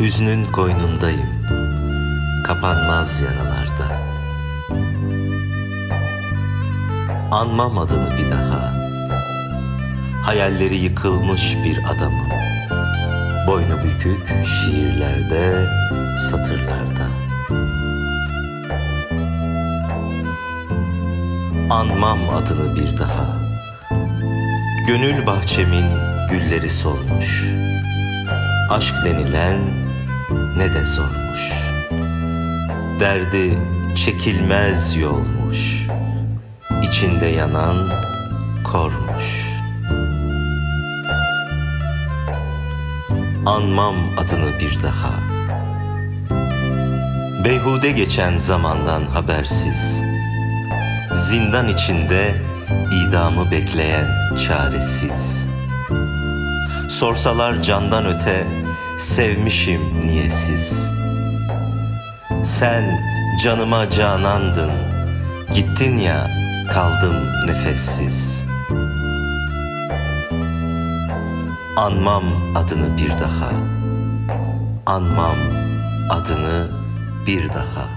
Hüznün koynundayım, kapanmaz yaralarda. Anmam adını bir daha. Hayalleri yıkılmış bir adamım. Boynu bükük şiirlerde, satırlarda. Anmam adını bir daha. Gönül bahçemin gülleri solmuş. Aşk denilen ne de zormuş. Derdi çekilmez yolmuş. İçinde yanan kormuş. Anmam adını bir daha. Beyhude geçen zamandan habersiz. Zindan içinde idamı bekleyen çaresiz. Sorsalar candan öte sevmişim niyesiz. Sen canıma canandın, gittin ya kaldım nefessiz. Anmam adını bir daha, anmam adını bir daha.